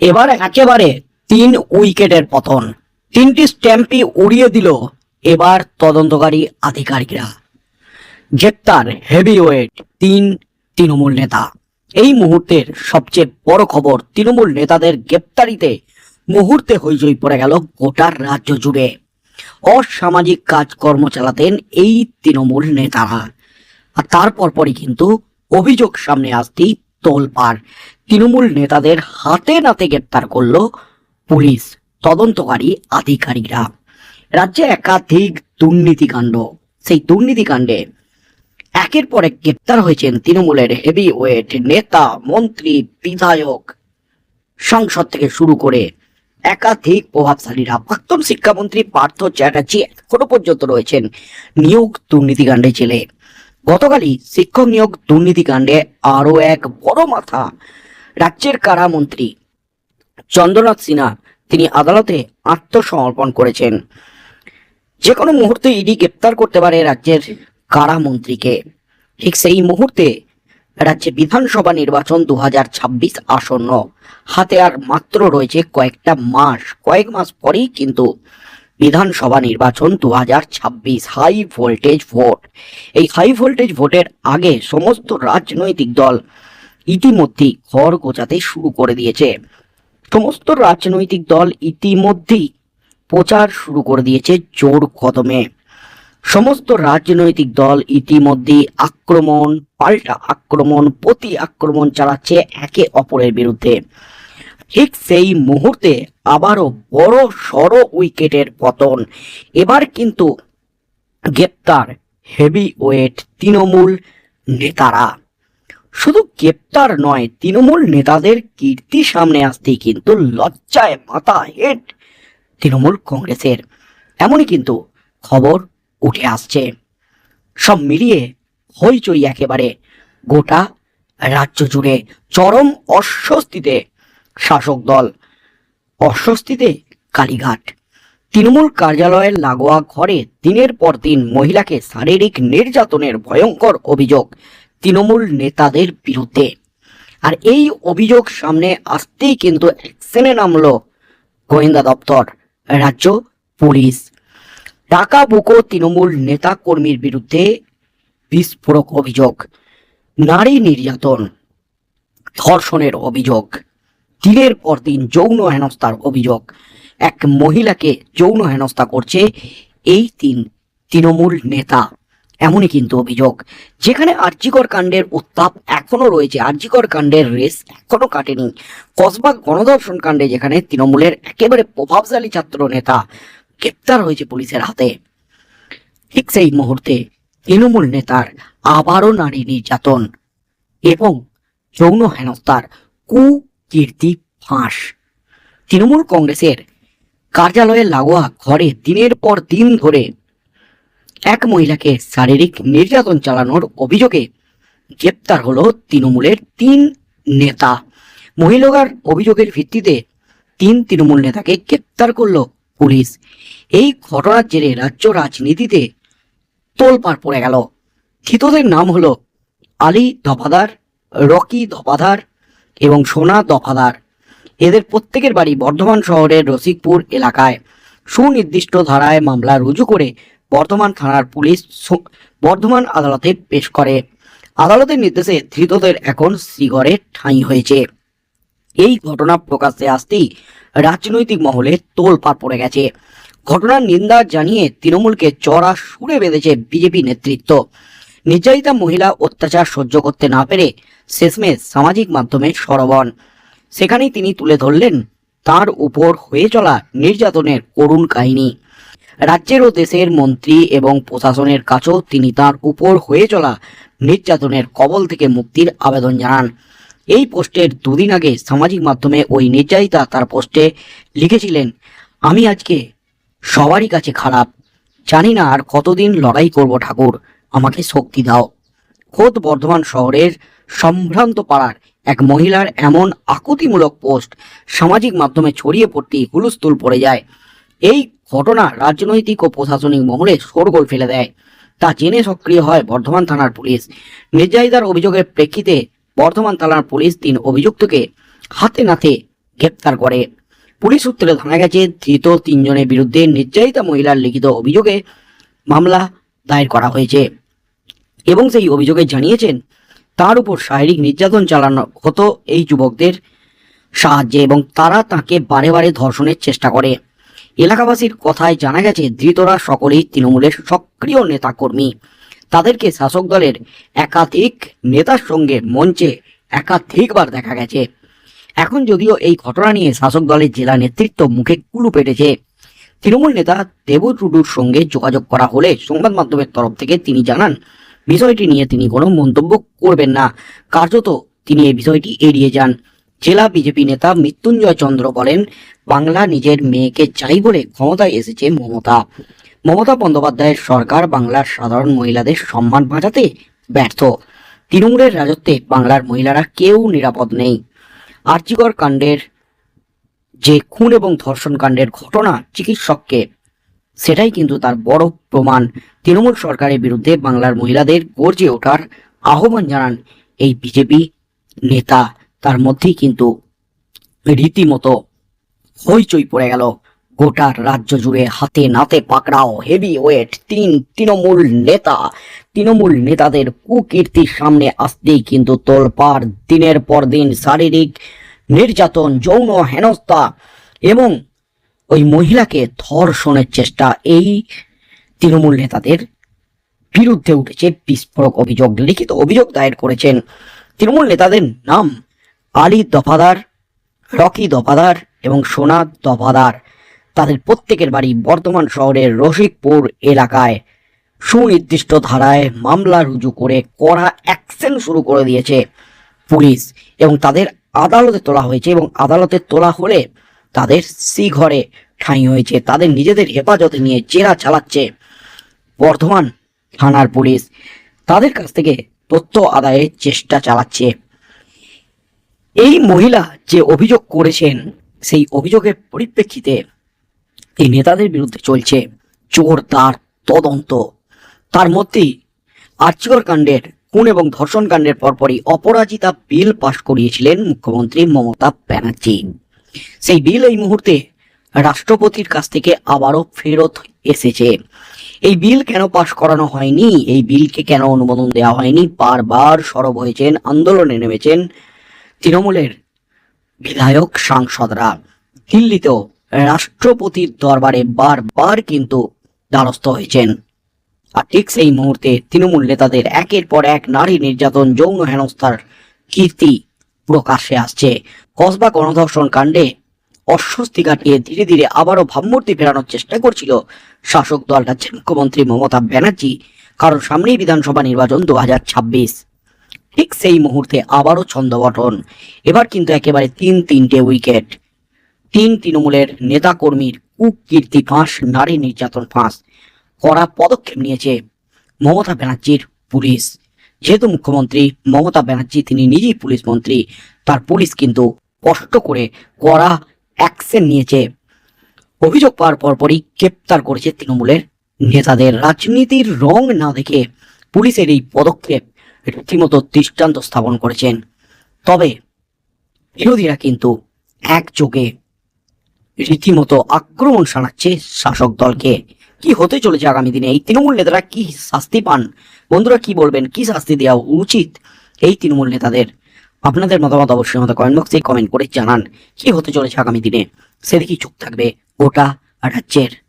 এবার একেবারে তিন উইকেটের পতন। তিনটি স্ট্যাম্পই উড়িয়ে দিল এবার তদন্তকারী আধিকারিকরা। গ্রেপ্তার হেভিওয়েট তিন তৃণমূল নেতা। এই মুহূর্তের সবচেয়ে বড় খবর তৃণমূল নেতাদের গ্রেপ্তারিতে মুহূর্তে হইচই পড়ে গেল গোটার রাজ্য জুড়ে। অসামাজিক কাজকর্ম চালাতেন এই তৃণমূল নেতারা। আর তারপর পরই কিন্তু অভিযোগ সামনে আসতেই তোলপাড় তৃণমূল নেতাদের হাতে নাতে গ্রেপ্তার করল পুলিশ তদন্তকারী আধিকারিকরা। রাজ্যে একাধিক দুর্নীতিকাণ্ড। সেই দুর্নীতিকাণ্ডে একের পর এক গ্রেপ্তার হয়েছেন তৃণমূলের হেভি ওয়েট নেতা, মন্ত্রী, বিধায়ক, সংসদ থেকে শুরু করে একাধিক প্রভাবশালীরা। প্রাক্তন শিক্ষামন্ত্রী পার্থ চ্যাটার্জি এখনও পর্যন্ত রয়েছেন নিয়োগ দুর্নীতিকাণ্ডে জেলে। গতকালই শিক্ষক নিয়োগ দুর্নীতিকাণ্ডে আরও এক বড় মাথা রাজ্যের কারামন্ত্রী। চন্দ্রনাথ সিনহা তিনি আদালতে আত্মসমর্পণ করেছেন। যে কোনো মুহূর্তে ইডি গ্রেপ্তার করতে পারে রাজ্যের কারামন্ত্রীকে। ঠিক সেই মুহূর্তে রাজ্যে বিধানসভা নির্বাচন দুহাজার ছাব্বিশ আসন্ন। হাতে আর মাত্র রয়েছে কয়েকটা মাস। কয়েক মাস পরেই কিন্তু বিধানসভা নির্বাচন দু হাজার ছাব্বিশ হাই ভোল্টেজ ভোট। এই হাই ভোল্টেজ ভোটের আগে সমস্ত রাজনৈতিক দল ইতিমধ্যেই ঘর গোছাতে শুরু করে দিয়েছে। সমস্ত রাজনৈতিক দল ইতিমধ্যেই প্রচার শুরু করে দিয়েছে জোর কদমে। সমস্ত রাজনৈতিক দল ইতিমধ্যেই আক্রমণ, পাল্টা আক্রমণ, প্রতি আক্রমণ চালাচ্ছে একে অপরের বিরুদ্ধে। ঠিক সেই মুহূর্তে আবারও বড় সড় উইকেটের পতন। এবার কিন্তু গ্রেপ্তার হেভি ওয়েট তৃণমূল নেতারা। শুধু গ্রেপ্তার নয়, তৃণমূল নেতাদের কীর্তি সামনে আসতেই কিন্তু লজ্জায় মাথা হেট তৃণমূল কংগ্রেসের। এমনই কিন্তু খবর উঠে আসছে। সব মিলিয়ে হইচই একেবারে। গোটা রাজ্য জুড়ে চরম অস্বস্তিতে শাসক দল, অস্বস্তিতে কালীঘাট। তৃণমূল কার্যালয়ের লাগোয়া ঘরে দিনের পর দিন মহিলাকে শারীরিক নির্যাতনের ভয়ঙ্কর অভিযোগ তৃণমূল নেতাদের বিরুদ্ধে। আর এই অভিযোগ সামনে আসতেই কিন্তু অ্যাকশনে নামলো গোয়েন্দা দপ্তর, রাজ্য পুলিশ। টাকা বুকো তৃণমূল নেতা কর্মীর বিরুদ্ধে বিস্ফোরক অভিযোগ, নারী নির্যাতন ধর্ষণের অভিযোগ, দিনের পর দিন যৌন হেনস্থার অভিযোগ। এক মহিলাকে যৌন হেনস্থা করছে এই তিন তৃণমূল নেতা। এমনই কিন্তু অভিযোগ। যেখানে আর্যিকর কাণ্ডের উত্তাপ এখনও রয়েছে। আর্যিকর কাণ্ডের রেস এখনও কাটেনি। কসবা গণধর্ষণ কাণ্ডে যেখানে তৃণমূলের একেবারে প্রভাবশালী ছাত্র নেতা গ্রেপ্তার হয়েছে পুলিশের হাতে। ঠিক সেই মুহূর্তে তৃণমূল নেতার আবারও নারী নির্যাতন এবং যৌন হেনস্থার কুকীর্তি ফাঁস। তৃণমূল কংগ্রেসের কার্যালয়ে লাগোয়া ঘরে দিনের পর দিন ধরে এক মহিলাকে শারীরিক নির্যাতন চালানোর অভিযোগে গ্রেপ্তার হলো তৃণমূলের তিন নেতা। মহিলার অভিযোগের ভিত্তিতে তিন তৃণমূল নেতাকে গ্রেপ্তার করল পুলিশ। এই ঘটনার জেরে রাজ্য রাজনীতিতে তোলপাড় পড়ে গেল। ধৃতদের নাম হলো আলী দফাদার রকি দফাদার এবং সোনা দফাদার এদের প্রত্যেকের বাড়ি বর্ধমান শহরের রসিকপুর এলাকায়। সুনির্দিষ্ট ধারায় মামলা রুজু করে বর্ধমান থানার পুলিশ বর্ধমান আদালতে পেশ করে। আদালতের নির্দেশে ধৃতদের এখন শ্রীগড়ে ঠাঁই হয়েছে। এই ঘটনা প্রকাশ্যে আসতেই রাজনৈতিক মহলে তোলপাড় পড়ে গেছে। ঘটনার নিন্দা জানিয়ে তৃণমূলকে চড়া সুরে বেঁধেছে বিজেপি নেতৃত্ব। নির্যাতিতা মহিলা অত্যাচার সহ্য করতে না পেরে শেষমেশ সামাজিক মাধ্যমে সরবন সেখানেই তিনি তুলে ধরলেন, তার উপর হয়ে চলা নির্যাতনের করুণ কাহিনী। রাজ্যের ও দেশের মন্ত্রী এবং প্রশাসনের কাছেও তিনি তার উপর হয়ে চলা নির্যাতনের কবল থেকে মুক্তির আবেদন জানান। এই পোস্টের দুদিন আগে সামাজিক মাধ্যমে ওই নির্যাতিতা তার পোস্টে লিখেছিলেন, আমি আজকে সবারই কাছে খারাপ। জানি না আর কতদিন লড়াই করব ঠাকুর, আমাকে শক্তি দাও। খোদ বর্ধমান শহরের সম্ভ্রান্ত পাড়ার এক মহিলার এমন আকুতিমূলক পোস্ট সামাজিক মাধ্যমে ছড়িয়ে পড়তেই হুলস্থুল পড়ে যায়। এই ঘটনা রাজনৈতিক ও প্রশাসনিক মহলে শোরগোল ফেলে দেয়। তা জেনে সক্রিয় হয় বর্ধমান থানার পুলিশ। নির্যাতিতার অভিযোগের প্রেক্ষিতে বর্ধমান থানার পুলিশ তিন অভিযুক্তকে হাতে নাতে গ্রেপ্তার করে। পুলিশ সূত্রে জানা গেছে, ধৃত তিনজনের বিরুদ্ধে নির্যাতিতা মহিলার লিখিত অভিযোগে মামলা দায়ের করা হয়েছে এবং সেই অভিযোগে জানিয়েছেন, তার উপর শারীরিক নির্যাতন চালানো হতো এই যুবকদের সাহায্যে এবং তারা তাকে বারে বারে ধর্ষণের চেষ্টা করে। এলাকাবাসীর কথায় জানা গেছে, ধৃতরা সকলেই তৃণমূলের সক্রিয় নেতাকর্মী। তাদেরকে শাসক দলের একাধিক নেতার সঙ্গে মঞ্চে একাধিকবার দেখা গেছে। এখন যদিও এই ঘটনা নিয়ে শাসক দলের জেলা নেতৃত্ব মুখে কুলু পেটেছে। তৃণমূল নেতা দেবু টুডুর সঙ্গে যোগাযোগ করা হলে সংবাদ মাধ্যমের তরফ থেকে তিনি জানান, বিষয়টি নিয়ে তিনি কোনো মন্তব্য করবেন না। কার্যত তিনি এই বিষয়টি এড়িয়ে যান। জেলা বিজেপি নেতা মৃত্যুঞ্জয় চন্দ্র বলেন, বাংলা নিজের মেয়েকে চাই বলে ক্ষমতায় এসেছে মমতা। মমতা বন্দ্যোপাধ্যায়ের সরকার বাংলার সাধারণ মহিলাদের সম্মান বাঁচাতে ব্যর্থ। তৃণমূলের রাজত্বে বাংলার মহিলারা কেউ নিরাপদ নেই। আর্চিকর কাণ্ডের যে খুন এবং ধর্ষণ কাণ্ডের ঘটনা চিকিৎসককে, সেটাই কিন্তু তার বড় প্রমাণ। তৃণমূল সরকারের বিরুদ্ধে বাংলার মহিলাদের গর্জে ওঠার আহ্বান জানান এই বিজেপি নেতা। তার মধ্যেই কিন্তু রীতিমতো হইচই পড়ে গেল। গোটার রাজ্য জুড়ে হাতে নাতে পাকড়াও হেভি ওয়েট তিন তৃণমূল নেতা। তৃণমূল নেতাদের কুকীর্তির সামনে আসতেই কিন্তু তোলপাড় দিনের পর দিন শারীরিক নির্যাতন, যৌন হেনস্থা এবং ওই মহিলাকে ধর্ষণের চেষ্টা এই তৃণমূল নেতাদের বিরুদ্ধে উঠেছে বিস্ফোরক অভিযোগ। লিখিত অভিযোগ দায়ের করেছেন তৃণমূল নেতাদের নাম আলী দফাদার, রকি দফাদার এবং সোনাদ দফাদার। তাদের প্রত্যেকের বাড়ি বর্ধমান শহরের রসিকপুর এলাকায়। সুনির্দিষ্ট ধারায় মামলা রুজু করে কড়া অ্যাকশন শুরু করে দিয়েছে পুলিশ এবং তাদের আদালতে তোলা হয়েছে এবং আদালতে তোলা হলে তাদের সি ঘরে ঠাঁই হয়েছে, তাদের নিজেদের হেফাজতে নিয়ে জেরা চালাচ্ছে বর্ধমান থানার পুলিশ। তাদের কাছ থেকে তথ্য আদায়ের চেষ্টা চালাচ্ছে। এই মহিলা যে অভিযোগ করেছেন, সেই অভিযোগের পরিপ্রেক্ষিতে এই নেতাদের বিরুদ্ধে চলছে জোরদার তদন্ত। তার মধ্যেই আর্চিকর কাণ্ডের, খুন এবং ধর্ষণ কাণ্ডের পরপরই অপরাজিতা বিল পাশ করিয়েছিলেন মুখ্যমন্ত্রী মমতা ব্যানার্জি। সেই বিল এই মুহূর্তে রাষ্ট্রপতির কাছ থেকে আবারও ফেরত এসেছে। এই বিল কেন পাশ করানো হয়নি? এই বিলকে কেন অনুমোদন দেওয়া হয়নি? বারবার সরব হয়েছেন, আন্দোলনে নেমেছেন তৃণমূলের বিধায়ক সাংসদরা দিল্লিতেও রাষ্ট্রপতির দরবারে বারবার কিন্তু দ্বারস্থ হয়েছেন। আর ঠিক সেই মুহূর্তে তৃণমূল নেতাদের একের পর এক নারী নির্যাতন, যৌন হেনস্থার কীর্তি প্রকাশ্যে আসছে। কসবা গণধর্ষণ কাণ্ডে অস্বস্তি কাটিয়ে ধীরে ধীরে আবারও ভাবমূর্তি ফেরানোর চেষ্টা করছিল শাসক দল রাজ্যের মুখ্যমন্ত্রী মমতা ব্যানার্জি। কারণ সামনেই বিধানসভা নির্বাচন দু হাজার ছাব্বিশ। ঠিক সেই মুহূর্তে আবারও ছন্দ গঠন। এবার কিন্তু একেবারে তিন তিনটে উইকেট। তিন তৃণমূলের নেতাকর্মীর কুকীর্তি ফাঁস, নারী নির্যাতন ফাঁস। কড়া পদক্ষেপ নিয়েছে মমতা ব্যানার্জির পুলিশ। যেহেতু মুখ্যমন্ত্রী মমতা ব্যানার্জি, তিনি নিজেই পুলিশ মন্ত্রী, তার পুলিশ কিন্তু কষ্ট করে কড়া অ্যাকশন নিয়েছে। অভিযোগ পাওয়ার পরপরই গ্রেপ্তার করেছে তৃণমূলের নেতাদের। রাজনীতির রং না দেখে পুলিশের এই পদক্ষেপ রীতিমতো দৃষ্টান্ত স্থাপন করেছেন। তবে বিরোধীরা কিন্তু একযোগে রীতিমতো আক্রমণ শানাচ্ছে শাসক দলকে। কি হতে চলেছে আগামী দিনে? এই তৃণমূল নেতারা কি শাস্তি পান? বন্ধুরা, কি বলবেন? কি শাস্তি দেওয়া উচিত এই তৃণমূল নেতাদের? আপনাদের মতামত অবশ্যই আমাদের কমেন্ট বক্সে কমেন্ট করে জানান। কি হতে চলেছে আগামী দিনে? সেদিকেই চোখ থাকবে গোটা রাজ্যের